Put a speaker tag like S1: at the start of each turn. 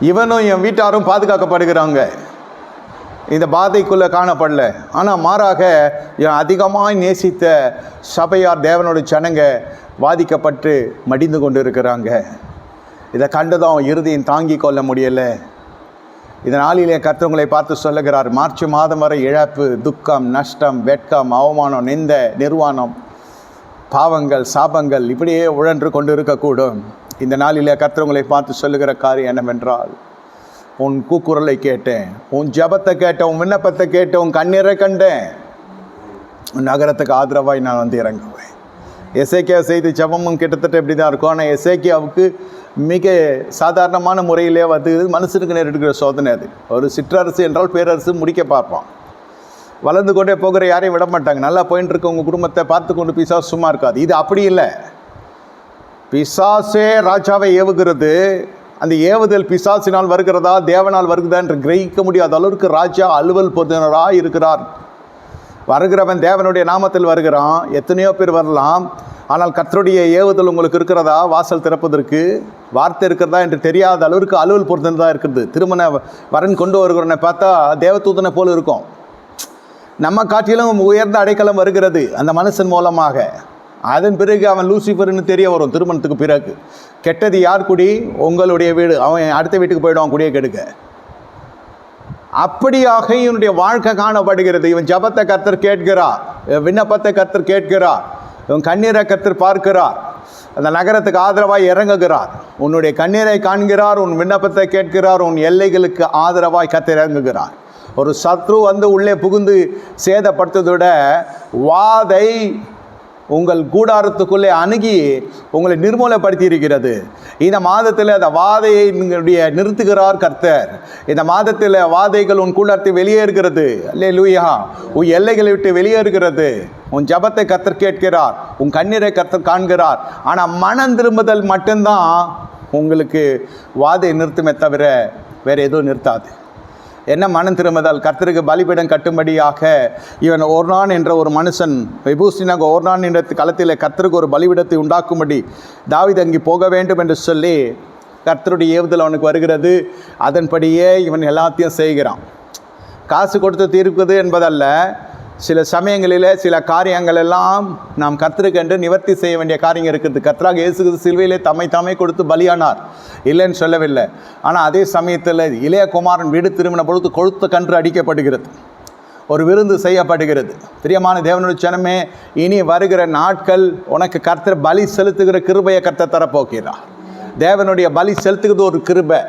S1: இவனும் என் வீட்டாரும் பாதுகாக்கப்படுகிறாங்க. இந்த பாதைக்குள்ளே காணப்படல. ஆனால் மாறாக இவன் அதிகமாக நேசித்த சபையார் தேவனோட ஜனங்க பாதிக்கப்பட்டு மடிந்து கொண்டு இருக்கிறாங்க இதை கண்டுதான் அவன் இறுதியும் தாங்கி கொள்ள முடியலை. இந்த நாளிலே கர்த்தவங்களை பார்த்து சொல்லுகிறார் மார்ச் மாதம் வரை இழப்பு துக்கம் நஷ்டம் வெட்கம் அவமானம் நிந்த நிர்வாணம் பாவங்கள் சாபங்கள் இப்படியே உழன்று கொண்டு இருக்கக்கூடும் இந்த நாளில் கர்த்தவங்களை பார்த்து சொல்லுகிற காரியம் என்னவென்றால் உன் கூக்குரலை கேட்டேன் உன் ஜெபத்தை கேட்டேன் உன் விண்ணப்பத்தை கேட்டேன் உன் கண்ணீரை கண்டேன். உன் நகரத்துக்கு ஆதரவாய் நான் வந்து இறங்குவேன். எசேக்கியா செய்து ஜெபமும் கிட்டத்தட்ட இப்படி தான் இருக்கும். ஆனால் எசேக்கியாவுக்கு மிக சாதாரணமான முறையிலே வந்து மனுஷனுக்கு நேரிடுகிற சோதனை அது. ஒரு சிற்றரசு என்றால் பேரரசு முடிக்க பார்ப்பான். வளர்ந்து கொண்டே போகிற யாரையும் விட மாட்டாங்க. நல்லா போயின்னு இருக்க உங்கள் குடும்பத்தை பார்த்து கொண்டு பிசாசு சும்மா இருக்காது. இது அப்படி இல்லை. பிசாசே ராஜாவை ஏவுகிறது. அந்த ஏவுதல் பிசாசினால் வருகிறதா தேவனால் வருகிறதா என்று கிரகிக்க முடியாத அளவுக்கு ராஜா அலுவல் பொருந்தினராக இருக்கிறார். வருகிறவன் தேவனுடைய நாமத்தில் வருகிறான். எத்தனையோ பேர் வரலாம். ஆனால் கத்தருடைய ஏவுதல் உங்களுக்கு இருக்கிறதா? வாசல் திறப்பதற்கு வார்த்தை இருக்கிறதா என்று தெரியாத அளவிற்கு அலுவல் பொருந்தினதாக இருக்கிறது. திருமண வரன் கொண்டு வருகிறவனை பார்த்தா தேவதூதனை போல இருக்கும். நம்ம காட்டிலும் உயர்ந்த அடைக்கலம் வருகிறது அந்த மனுஷன் மூலமாக. அதன் பிறகு அவன் லூசிஃபர்னு தெரிய வரும் திருமணத்துக்கு பிறகு. கெட்டது யார் குடி? உங்களுடைய வீடு. அவன் அடுத்த வீட்டுக்கு போயிடுவான் குடியை கெடுக்க. அப்படியாக இவனுடைய வாழ்க்கை காணப்படுகிறது. இவன் ஜபத்தை கத்தர் கேட்கிறார். விண்ணப்பத்தை கத்தர் கேட்கிறார். இவன் கண்ணீரை கத்தர் பார்க்கிறார். அந்த நகரத்துக்கு ஆதரவாய் இறங்குகிறார். உன்னுடைய கண்ணீரை காண்கிறார் உன் விண்ணப்பத்தை கேட்கிறார் உன் எல்லைகளுக்கு ஆதரவாய் கத்தர் இறங்குகிறார். ஒரு சத்ரு வந்து உள்ளே புகுந்து சேதப்படுத்ததை வாதை உங்கள் கூடாரத்துக்குள்ளே அணுகி உங்களை நிர்மூலப்படுத்தி இருக்கிறது இந்த மாதத்தில் அந்த வாதையை நீங்களுடைய நிறுத்துகிறார் கர்த்தர். இந்த மாதத்தில் வாதைகள் உன் கூடாரத்தை வெளியேறுகிறது. அல்லே லூயா உன் எல்லைகளை விட்டு வெளியேறுகிறது. உன் ஜபத்தை கத்தர் கேட்கிறார். உன் கண்ணீரை கத்தர் காண்கிறார். ஆனால் மனம் திரும்புதல் மட்டும்தான் உங்களுக்கு வாதை நிறுத்துமே தவிர வேறு எதுவும் நிறுத்தாது. என்ன மனம் திரும்புதல்? கர்த்தருக்கு பலிபீடம் கட்டும்படியாக இவன் ஓர்னான் என்ற ஒரு மனுஷன் விபூசினாக ஓர்னான் என்ற களத்தில் கர்த்தருக்கு ஒரு பலிபீடத்தை உண்டாக்கும்படி தாவித் அங்கே போக வேண்டும் என்று சொல்லி கர்த்தருடைய ஏவுதல் அவனுக்கு வருகிறது. அதன்படியே இவன் எல்லாத்தையும் செய்கிறான். காசு கொடுத்து தீர்ப்பது என்பதல்ல சில சமயங்களில் சில காரியங்கள் எல்லாம் நாம் கர்த்தருக்கென்று நிவர்த்தி செய்ய வேண்டிய காரியங்கள் இருக்குது. கத்தராக இயேசு சிலுவையிலே தம்மை தாமே கொடுத்து பலியானார். இல்லைன்னு சொல்லவில்லை. ஆனால் அதே சமயத்தில் இளையகுமாரன் வீடு திரும்பின பொழுது கொழுத்த கன்று அடிக்கப்படுகிறது. ஒரு விருந்து செய்யப்படுகிறது. பிரியமான தேவனுடைய ஜனமே இனி வருகிற நாட்கள் உனக்கு கர்த்தர் பலி செலுத்துகிற கிருபையை கர்த்தர் தரப்போக்கிறார் தேவனுடைய பலி செலுத்துகிறது ஒரு கிருபை.